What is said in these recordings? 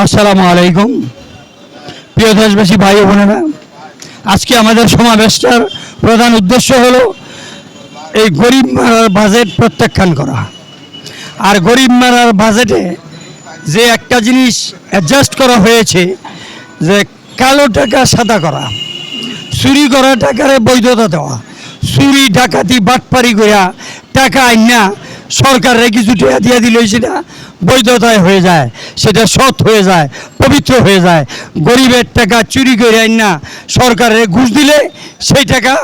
আসসালামু আলাইকুম। প্রিয় দেশবাসী, ভাই বোনেরা, আজকে আমাদের সমাবেশটার প্রধান উদ্দেশ্য হলো এই গরিব মারার বাজেট প্রত্যাখ্যান করা। আর গরিব মারার বাজেটে যে একটা জিনিস অ্যাডজাস্ট করা হয়েছে, যে কালো টাকা সাদা করা, চুরি করা টাকারে বৈধতা দেওয়া, চুরি, ডাকাতি, বাটপারি কইয়া টাকা আইনা সরকারের কিছু টাকা দিয়া দিলে সেটা বৈধতায় হয়ে যায়, সেটা সৎ হয়ে যায়, পবিত্র হয়ে যায়। গরিবের টাকা চুরি করে না, সরকারের ঘুষ দিলে সেই টাকা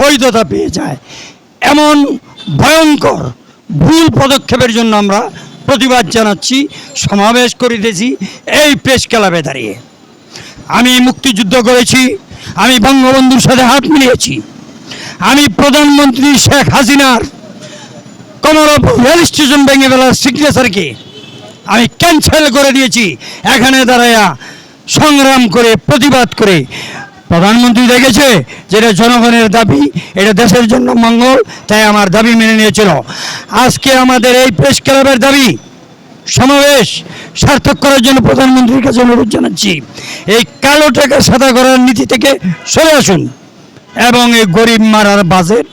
বৈধতা পেয়ে যায়। এমন ভয়ঙ্কর ভুল পদক্ষেপের জন্য আমরা প্রতিবাদ জানাচ্ছি, সমাবেশ করিতেছি এই প্রেস ক্লাবে দাঁড়িয়ে। আমি মুক্তিযুদ্ধ করেছি, আমি বঙ্গবন্ধুর সাথে হাত মিলিয়েছি। আমি প্রধানমন্ত্রী শেখ হাসিনার কমলাপুর রেল স্টেশন ভেঙে ফেলার সিগনেচারকে আমি ক্যান্সেল করে দিয়েছি। এখানে দাঁড়ায়া সংগ্রাম করে, প্রতিবাদ করে। প্রধানমন্ত্রী দেখেছে যেটা জনগণের দাবি, এটা দেশের জন্য মঙ্গল, তাই আমার দাবি মেনে নিয়েছিল। আজকে আমাদের এই প্রেস ক্লাবের দাবি, সমাবেশ সার্থক করার জন্য প্রধানমন্ত্রীর কাছে অনুরোধ জানাচ্ছি। এই কালো টাকা সাদা করার নীতি থেকে সরে আসুন এবং এই গরিব মারার বাজেট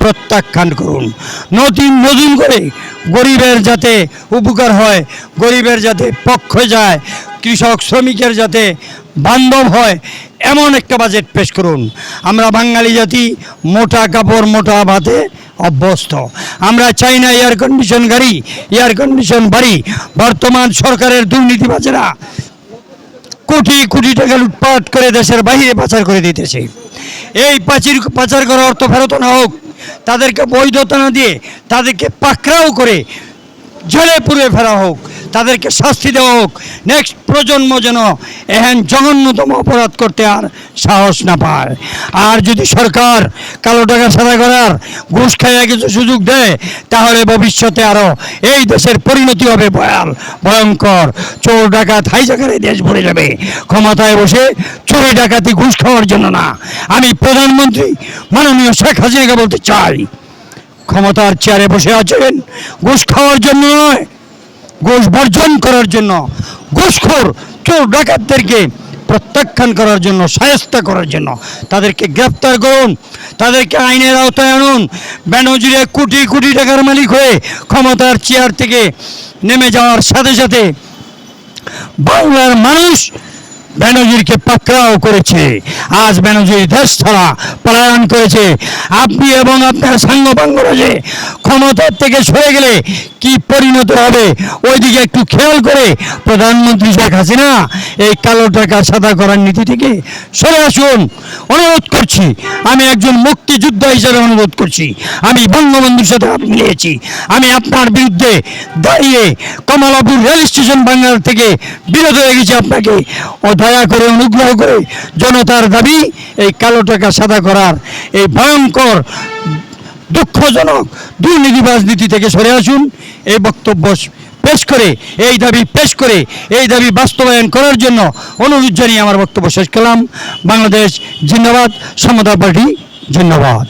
প্রত্যাখ্যান করুন। নতুন নতুন করে গরিবের যাতে উপকার হয়, গরিবের যাতে পক্ষ যায়, কৃষক, শ্রমিকের যাতে বান্ধব হয়, এমন একটা বাজেট পেশ করুন। আমরা বাঙালি জাতি মোটা কাপড়, মোটা ভাতে অভ্যস্ত। আমরা চাই না এয়ার কন্ডিশন গাড়ি এয়ার কন্ডিশন বাড়ি। বর্তমান সরকারের দুর্নীতিবাজেরা কোটি কোটি টাকা লুটপাট করে দেশের বাইরে পাচার করে দিতেছে। এই পাচির, পাচার করা অর্থ ফেরত না হোক তাদেরকে বৈধতা না দিয়ে তাদেরকে পাকড়াও করে জেলে পুরে ফেরা হোক। তাদেরকে শাস্তি দেওয়া হোক। নেক্সট প্রজন্ম যেন এহেন জঘন্যতম অপরাধ করতে আর সাহস না পায়। আর যদি সরকার কালো টাকা সাদা করার ঘুষ খাইয়া কিছু সুযোগ দেয়, তাহলে ভবিষ্যতে আরও এই দেশের পরিণতি হবে ভয়াল, ভয়ঙ্কর। চোর, ডাকাত, হাইজাকারে দেশ ভরে যাবে। ক্ষমতায় বসে চোরে, ডাকাতি, ঘুষ খাওয়ার জন্য না। আমি প্রধানমন্ত্রী মাননীয় শেখ হাসিনাকে বলতে চাই, ক্ষমতার চেয়ারে বসে আছেন, ঘুষ খাওয়ার জন্য নয় ঘুষ বর্জন করার জন্য, ঘুষখোর, চোর, ডাকাতদেরকে প্রত্যাখ্যান করার জন্য, সায়স্তা করার জন্য তাদেরকে গ্রেপ্তার করুন, তাদেরকে আইনের আওতায় আনুন ব্যানজিরে কোটি কোটি টাকার মালিক হয়ে ক্ষমতার চেয়ার থেকে নেমে যাওয়ার সাথে সাথে বাংলার মানুষ ব্যানজিরকে পাকড়াও করেছে। আজ ব্যানজির দেশ ছাড়া পলায়ন করেছে। আপনি এবং আপনার সাঙ্গপাঙ্গরা যে ক্ষমতার থেকে সরে গেলে কি পরিণত হবে, ওইদিকে একটু খেয়াল করে প্রধানমন্ত্রী শেখ হাসিনা এই কালো টাকা সাদা করার নীতি থেকে সরে আসুন। অনুরোধ করছি, আমি একজন মুক্তিযোদ্ধা হিসেবে অনুরোধ করছি। আমি বঙ্গবন্ধুর সাথে হাত মিলিয়েছি। আমি আপনার বিরুদ্ধে দাঁড়িয়ে কমলাপুর রেল স্টেশন বাংলার থেকে বিরত হয়ে গেছি আপনাকে দয়া করে, অনুগ্রহ করে জনতার দাবি, এই কালো টাকা সাদা করার এই ভয়ঙ্কর, দুঃখজনক দুর্নীতিবাজ নীতি থেকে সরে আসুন। এই বক্তব্য পেশ করে, এই দাবি পেশ করে, এই দাবি বাস্তবায়ন করার জন্য অনুরোধ জানিয়ে আমার বক্তব্য শেষ করলাম। বাংলাদেশ জিন্দাবাদ, সমতা পার্টি জিন্দাবাদ।